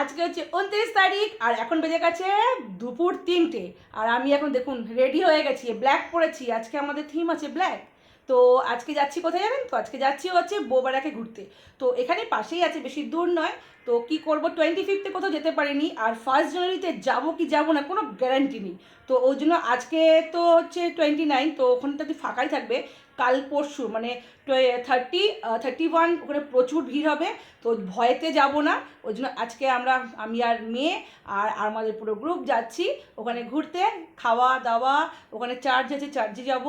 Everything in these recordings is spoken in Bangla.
আজকে হচ্ছে উনত্রিশ তারিখ, আর এখন বেজে গেছে দুপুর তিনটে। আর আমি এখন দেখুন রেডি হয়ে গেছি ব্ল্যাক পরেছি, আজকে আমাদের থিম আছে ব্ল্যাক তো আজকে যাচ্ছি কোথায় জানেন তো? আজকে যাচ্ছি হচ্ছে বোবারাকে ঘুরতে। তো এখানে পাশেই আছে, বেশি দূর নয়। তো কি করব টোয়েন্টি ফিফথে কোথাও যেতে পারিনি, আর ফার্স্ট জানুয়ারিতে যাব কি যাব না কোনো গ্যারান্টি নেই। তো ওই জন্য আজকে তো হচ্ছে টোয়েন্টি নাইন তো ওখানটা ফাঁকাই থাকবে কাল পরশু মানে থার্টি থার্টি ওয়ান ওখানে প্রচুর ভিড় হবে, তো ভয়েতে যাব না, ওই জন্য আজকে আমরা, আমি আর মেয়ে আর আমাদের পুরো গ্রুপ যাচ্ছি, ওখানে ঘুরতে, খাওয়া, দাওয়া, ওখানে চার্জ আছে চার্জে যাব।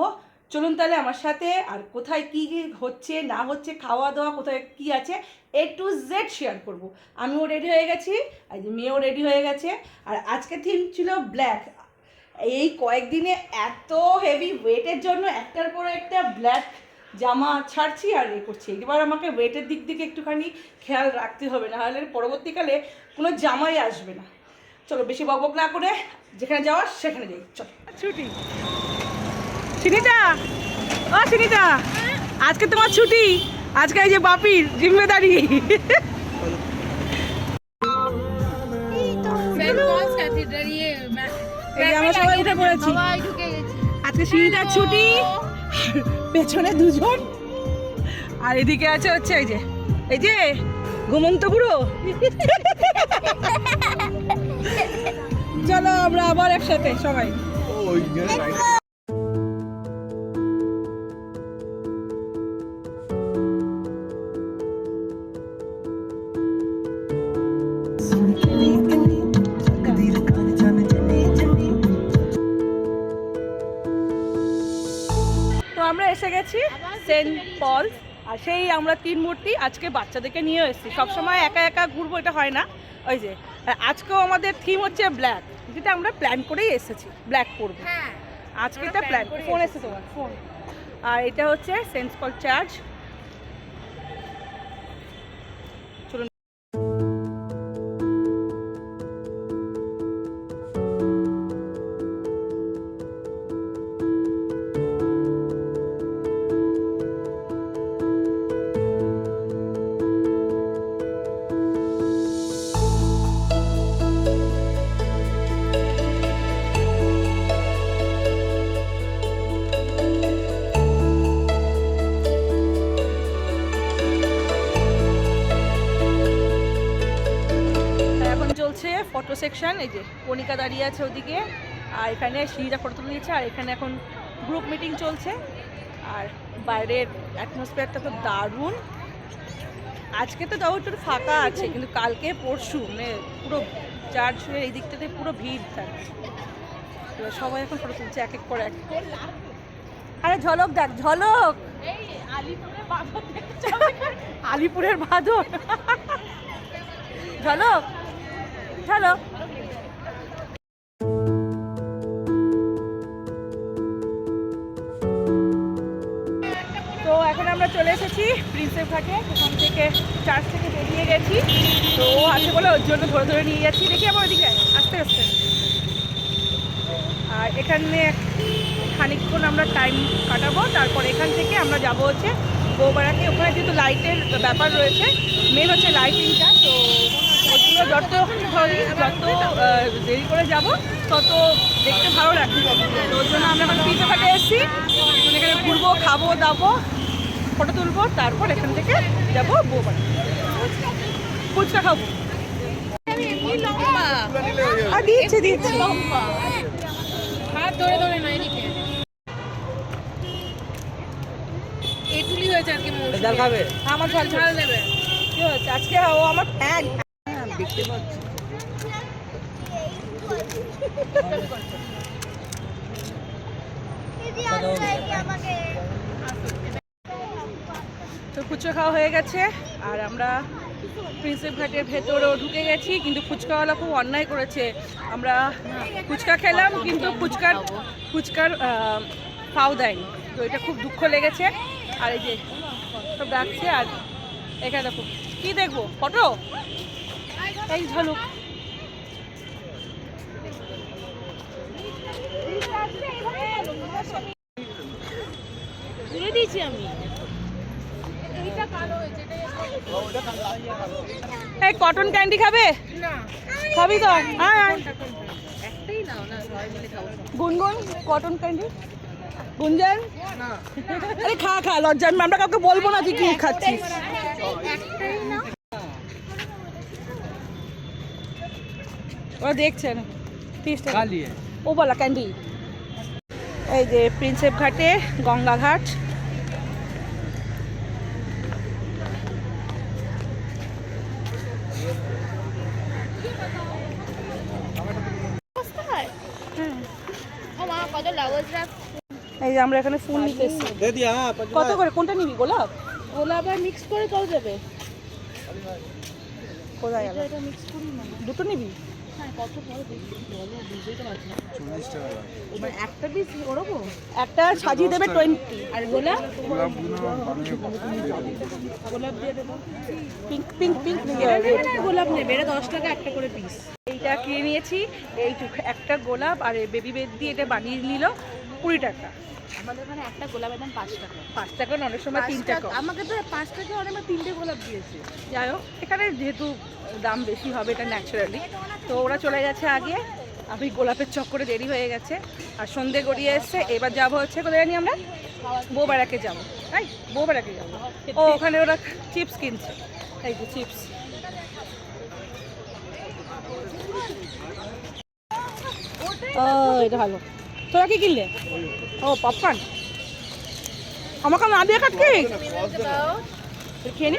চলুন তাহলে আমার সাথে, আর কোথায় কী কী হচ্ছে, না হচ্ছে, খাওয়া দাওয়া কোথায় কী আছে এ টু জেড শেয়ার করব। আমিও রেডি হয়ে গেছি, আর মেয়েও রেডি হয়ে গেছে, আর আজকে থিম ছিল ব্ল্যাক এই কয়েকদিনে এত হেভি ওয়েটের জন্য একটার পর একটা ব্ল্যাক জামা ছাড়ছি আর এ করছি। এবার আমাকে ওয়েটের দিক থেকে একটুখানি খেয়াল রাখতে হবে না হলে পরবর্তীকালে কোনো জামাই আসবে না। চলো বেশি বকবক না করে যেখানে যাওয়ার সেখানে যাই। চলো। ছুটি। সুনিতা! ও সুনিতা! আজকে তোমার ছুটি। আজকে এই যে বাপির জিম্মেদারি। আমরা সবাই উঠে পড়েছি। সবাই ঢুকে গেছি আজকে সুনিতার ছুটি। পেছনে দুজন। আর এদিকে আছে হচ্ছে এই যে এই যে ঘুমন্ত বুড়ো। চলো আমরা আবার একসাথে সবাই। আমরা এসে গেছি সেন্ট পল আর সেই আমরা তিন মূর্তি আজকে বাচ্চাদেরকে নিয়ে এসেছি। সবসময় একা একা ঘুরবো এটা হয় না। ওই যে আজকেও আমাদের থিম হচ্ছে ব্ল্যাক যেটা আমরা প্ল্যান করেই এসেছি ব্ল্যাক করব। হ্যাঁ। আজকে এটা প্ল্যান করে ফোন এসেছে। এসে তোমার ফোন। আর এটা হচ্ছে সেন্ট পল চার্চ। চলছে ফটো সেকশন এই যে কণিকা দাঁড়িয়ে আছে ওদিকে আর এখানে সিঁড়িটা ফটো তুলে নিচ্ছে আর এখানে এখন গ্রুপ মিটিং চলছে আর বাইরের অ্যাটমসফিয়ারটা তো দারুণ। আজকে তো তাও একটু ফাঁকা আছে কিন্তু কালকে পরশু মানে পুরো চার্চের এই দিকটাতে পুরো ভিড় থাকে। এবার সবাই এখন ফটো তুলছে এক এক করে এক। আরে ঝলক দেখ ঝলক! বাঁধন আলিপুরের ভাদর ঝলক! ঝলক তো এখন আমরা চলে এসেছি প্রিন্সেপ ঘাটে। ওখান থেকে চার্চ থেকে বেরিয়ে গেছি। তো আছে বলে ওর জন্য ধরে ধরে নিয়ে যাচ্ছি। দেখি আবার ওদিকে আস্তে আস্তে। আর এখানে খানিকক্ষণ আমরা টাইম কাটাবো। তারপর এখান থেকে আমরা যাব হচ্ছে বৌবাড়াকে ওখানে যেহেতু লাইটের ব্যাপার রয়েছে মেন হচ্ছে লাইটিংটা তো ওগুলো যত যত দেরি করে যাব তত দেখতে ভালো লাগবে। তো ওর জন্য আমরা এখন পিঠে ফাটে এসেছি। এখানে ঘুরবো খাব দাবো ফটো তুলবো তারপর এখান থেকে যাব বৌবাড়া ফুচকা খাব। দিচ্ছে দিচ্ছে হাত ধরে ধরে না এদিকে এটুলি হয়েছে আর কি। আমার ঝাল ঝাল দেবে। কি হচ্ছে আজকে ও আমার ফ্যান দেখতে তো ফুচকা খাওয়া হয়ে গেছে, আর আমরা প্রিন্সেপ ঘাটের ভেতরেও ঢুকে গেছি, কিন্তু ফুচকাওয়ালা খুব অন্যায় করেছে। আমরা ফুচকা খেলাম, কিন্তু ফুচকার ফুচকার পাও দেয়নি। তো এটা খুব দুঃখ লেগেছে। আর এই যে সব ডাকছে, আর এখানে দেখো, কি দেখব? ফটো? এই ঝলুক। দিয়ে দিয়েছি আমি। এই কটন ক্যান্ডি খাবে? খাবি তো? একটাই গুনগুন কটন ক্যান্ডি গুঞ্জন? আরে খা খা লজ্জা আমরা কাউকে বলব না তুই কি খাচ্ছিস একটাই নাও ওরা দেখছেন তিরিশ টাকা। ও বলা ক্যান্ডি। এই যে প্রিন্সেপ ঘাটে গঙ্গা ঘাট। ও মা কত লাউজরা এই যে আমরা এখানে ফুল নিতে এসেছি। কত করে? কোনটা নিবি গোলাপ? গোলাপ আর মিক্স করে তাও যাবে। কোথায় গেল দুটো নিবি? একটা পিস ওরকম একটা সাজিয়ে দেবে টোয়েন্টি আর গোলাপ? পিঙ্ক পিঙ্ক পিঙ্ক গোলাপ নেবে এটা দশ টাকা একটা করে পিস এইটা কিনে নিয়েছি। এইটুকু একটা গোলাপ আর বেবি বেদ দিয়ে এটা বানিয়ে নিল কুড়ি টাকা। আমাদের ওখানে একটা গোলাপের দাম পাঁচ টাকা। পাঁচ টাকা না অনেক সময় তিন টাকা। আমাকে তো পাঁচ টাকা অনেক তিনটে গোলাপ দিয়েছে। যাই হোক এখানে যেহেতু দাম বেশি হবে এটা ন্যাচারালি তো ওরা চলে গেছে আগে। আমি গোলাপের চক্করে দেরি হয়ে গেছে আর সন্ধে গড়িয়ে এসছে। এবার যাব হচ্ছে কোথায় জানি আমরা? বৌবাড়াকে যাব তাই? বৌবাড়াকে যাব। ও ওখানে ওরা চিপস কিনছে। এই যে চিপস। ও এটা ভালো। তোরা কি কিনলে? ও পপকর্ন আমাকে না দিয়ে খাটকি খেয়ে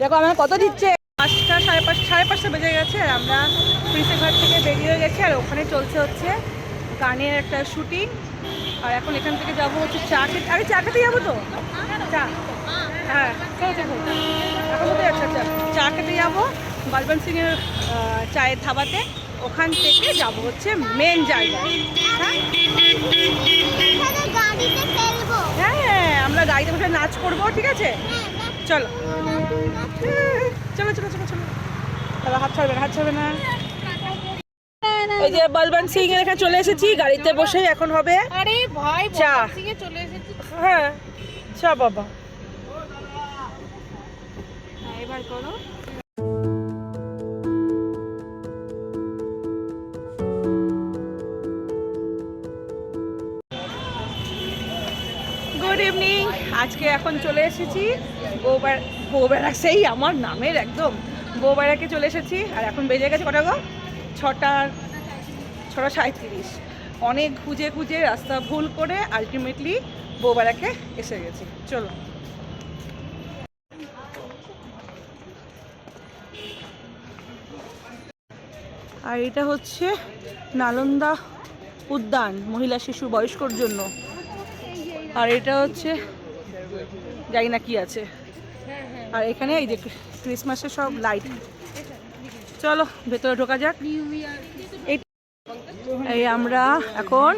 দেখো আমার কত দিচ্ছে? পাঁচটা, সাড়ে পাঁচ সাড়ে পাঁচটা বেজে গেছে আমরা প্রিন্সেপ ঘাট থেকে বেরিয়ে গেছি, আর ওখানে চলছে হচ্ছে গানের একটা শুটিং। আর এখন এখান থেকে যাব হচ্ছে চা খেতে আরে চা খেতে যাব তো? চা। হ্যাঁ চলো চা খেতে। এখন কোথায় যাচ্ছ? চা চা খেতে যাব সিংয়ের চায়ের ধাবাতে। ওখান থেকে যাব হচ্ছে মেন জায়গায়। হ্যাঁ? হ্যাঁ আমরা গাড়িতে বসে নাচ করব ঠিক আছে? চলো। চলো চলো চলো চলো। তাহলে হাত ছাড়বে না হাত ছাড়বে না। এই যে সিং এর এখানে চলে এসেছি গাড়িতে বসে এখন হবে। আরে ভাই চা। চলে এসেছি। হ্যাঁ চা বাবা। এবার করো। গুড ইভিনিং আজকে এখন চলে এসেছি বৌবার বৌবেড়া সেই আমার নামের একদম। বৌবেড়াকে চলে এসেছি, আর এখন বেজে গেছে কটা গো? ছটা ছটা সাঁত্রিশ অনেক খুঁজে খুঁজে রাস্তা ভুল করে আলটিমেটলি বৌবেড়াকে এসে গেছি। চলো। আর এটা হচ্ছে নালন্দা উদ্যান মহিলা শিশু বয়স্কর জন্য। আর এটা হচ্ছে জানি না কি আছে। আর এখানে এই যে ক্রিসমাসের সব লাইট। চলো ভেতরে ঢোকা যাক। এই এই আমরা এখন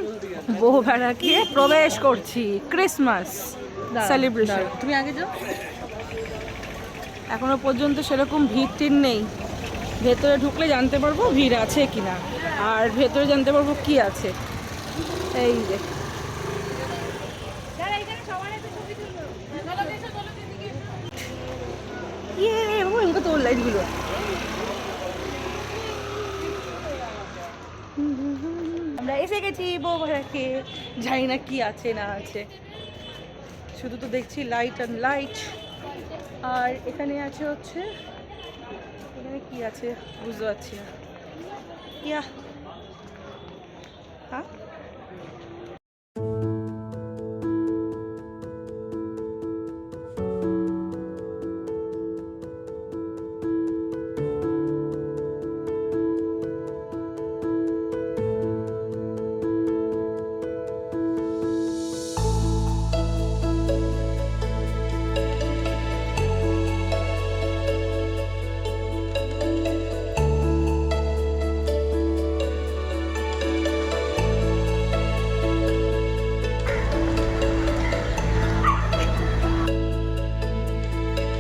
বহু ভেড়াকে প্রবেশ করছি। Christmas celebration. তুমি আগে যাও। এখনও পর্যন্ত সেরকম ভিড় টির নেই। ভেতরে ঢুকলে জানতে পারব ভিড় আছে কিনা। আর ভেতরে জানতে পারব কি আছে। এই যে। ইয়ে তোর লাইটগুলো আমরা এসে গেছি বউ ভাড়াকে জানি না কি আছে না আছে। শুধু তো দেখছি লাইট অ্যান্ড লাইট আর এখানে আছে হচ্ছে এখানে কি আছে? বুঝতে পারছি না। ইয়া